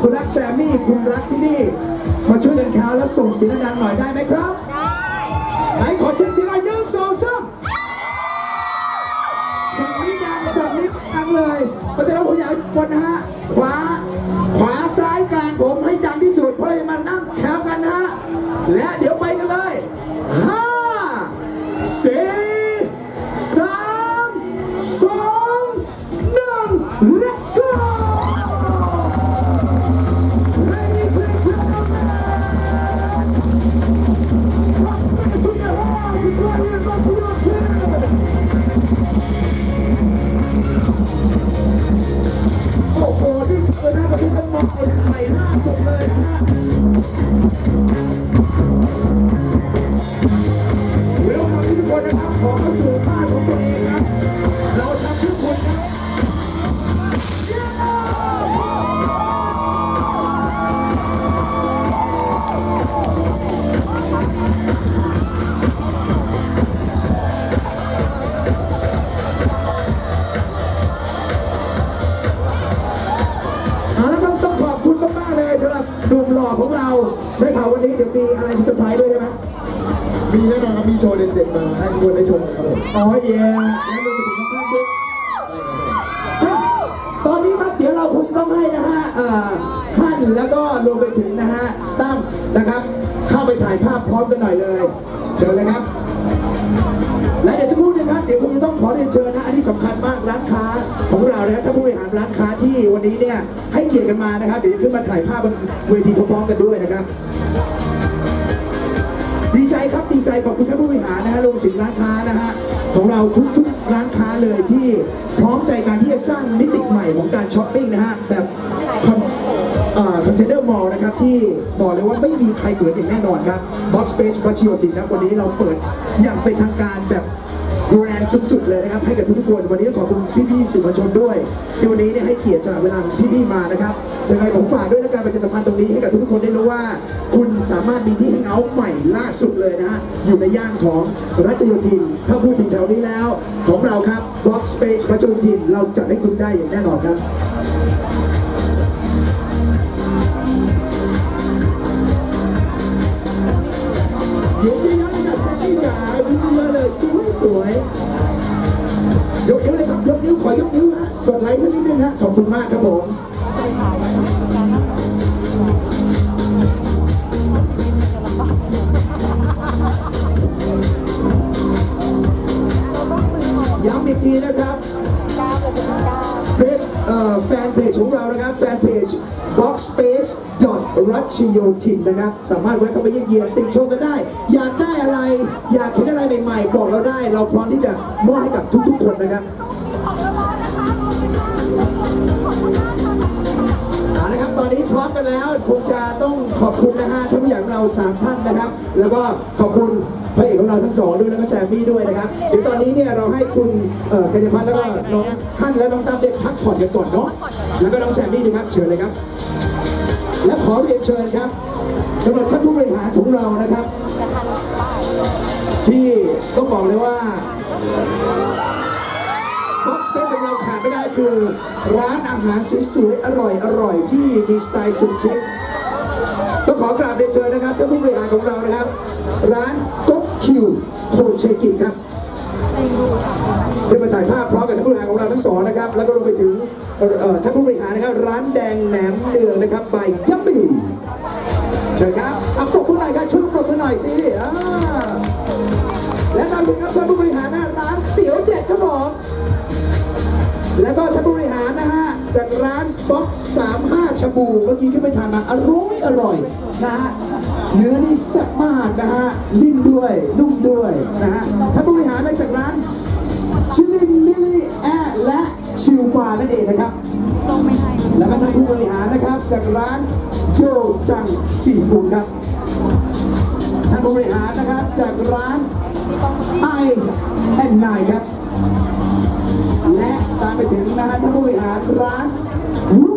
คุณรักแซมมี่ คุณรักที่นี่ มาช่วยกันค้าวแล้วส่งเสียงดังๆหน่อยได้ไหมครับ ได้ ไหนขอเช็คเสียงหน่อยหนึ่งสองสามฝั่งนี้ดังฝั่งนี้ดังเลยเพราะฉะนั้นผมอยากให้ทุกคนนะฮะ ขวา ขวาซ้ายกลางผมให้ดังที่สุด เพราะเราจะมานั่งแถวกันนะฮะ และเดี๋ยว นะครับขอเข้าสู่บ้านของตัวเองครับเราทำทุกคนครับหรับหนุ่มหล่อของเราได้ข่าววันนี้เดี๋ยวมีอะไรเซอร์ไพรส์ด้วยใช่ไหม มีแน่นอนครับมีโชว์เด็ดๆมาให้ทุกคนได้ชมครับผมอ๋อเย่แล้วรวมไปถึงข้างๆด้วยอะตอนนี้ครับเดี๋ยวเราคงต้องให้นะฮะเอ่อท่านแล้วก็รวมไปถึงนะฮะตั้มนะครับ เข้าไปถ่ายภาพพร้อมกันหน่อยเลย เชิญเลยครับ และเดี๋ยวสักครู่นึงครับเดี๋ยวคงจะต้องขอเรียนเชิญนะอันนี้สำคัญมากร้านค้าของเรานะครับถ้าผู้บริหารร้านค้าที่วันนี้เนี่ยให้เกียรติกันมานะครับเดี๋ยวจะขึ้นมาถ่ายภาพบนเวทีพร้อมๆกันด้วยนะครับดี ใจขอบคุณท่านผู้บริหารนะฮะรวมถึงร้านค้านะฮะของเราทุกๆร้านค้าเลยที่พร้อมใจการที่จะสร้างมิติใหม่ของการช้อปปิ้งนะฮะแบบคอน ที่บอกเลยว่าไม่มีใครเหมือนอย่างแน่นอนครับ Box Space พัชิโอตินะวันนี้เราเปิดอย่างเป็นทางการแบบแกรนด์สุดๆเลยนะครับให้กับทุกๆคนวันนี้ขอบคุณพี่ๆสื่อมวลชนด้วย ที่วันนี้เนี่ยให้เกียรติสละเวลาพี่ๆมานะครับยังไงผมฝากด้วยและการประชาสัมพันธ์ตรงนี้ให้กับทุกๆคนได้รู้ว่า คุณสามารถมีที่แฮงเอาท์ใหม่ล่าสุดเลยนะฮะอยู่ในย่านของรัชโยธินถ้าพูดถึงแถวนี้แล้ว ของเราครับ Box Space รัชโยธินเราจะให้คุณได้อย่างแน่นอนครับ สวยสวยๆยกนิ้วเลยครับ ยกนิ้ว ขอยกนิ้วฮะกดไลค์สักนิดนึงฮะ ขอบคุณมากครับผมย้ำอีกทีนะครับ เฟซเอ่อแฟนเพจของเรานะครับ แฟนเพจ box space รัชโยธินนะครับ สามารถแวะเข้าไปเยี่ยมเยียนติชมกันได้ อยากได้อะไร อยากเห็นอะไรใหม่ๆ บอกเราได้ เราพร้อมที่จะมอบให้กับทุกๆคนนะครับเอาละครับตอนนี้พร้อมกันแล้วคงจะต้องขอบคุณนะฮะทั้งอย่างเราสามท่านนะครับ แล้วก็ขอบคุณพระเอกของเราทั้งสองด้วยแล้วก็แซมมี่ด้วยนะครับเดี๋ยวตอนนี้เนี่ยเราให้คุณเอ่อกัญญพัฒน์แล้วก็น้องท่านและน้องตั้มได้พักผ่อนกันก่อนเนาะแล้วก็น้องแซมมี่นะครับเชิญเลยครับ และขอเรียนเชิญครับสำหรับท่านผู้บริหารของเรานะครับ ที่ต้องบอกเลยว่าบ็อกซ์สเปซของเราขาดไม่ได้คือ ร้านอาหารสวยๆอร่อยๆที่มีสไตล์สุดชิคต้องขอกราบเรียนเชิญนะครับท่านผู้บริหารของเรานะครับ ร้านก๊กคิวโคเชกิครับ เดี๋ยวมาถ่ายภาพพร้อมกับท่านผู้บริหารของเราทั้งสองนะครับ แล้วก็รวมไปถึงท่านผู้บริหารนะครับร้านแดงแหนมเนืองนะครับใบยัมบี้เชิญครับเอาปรบมือหน่อยครับช่วยปรบมือหน่อยสิและตามถึงครับท่านผู้บริหารนะร้านเตี๋ยวเด็ดครับผมแล้วก็ท่านผู้บริหารนะฮะจากร้านบ็อก35ชาบูเมื่อกี้ขึ้นไปทานมาอร่อยอร่อยนะฮะเนื้อนี่แซ่บมากนะฮะนิ่มด้วยนุ่มด้วยนะฮะท่านผู้บริหารจากร้าน ชิลินมิลี่แอและชิวฟานั่นเองนะครับแล้วก็ท่านผู้บริหารนะครับ จากร้านโยจังซีฟู้ดครับ ท่านผู้บริหารนะครับจากร้านไอแอนนครับ และตามไปถึงนะฮะท่านผู้บริหารร้าน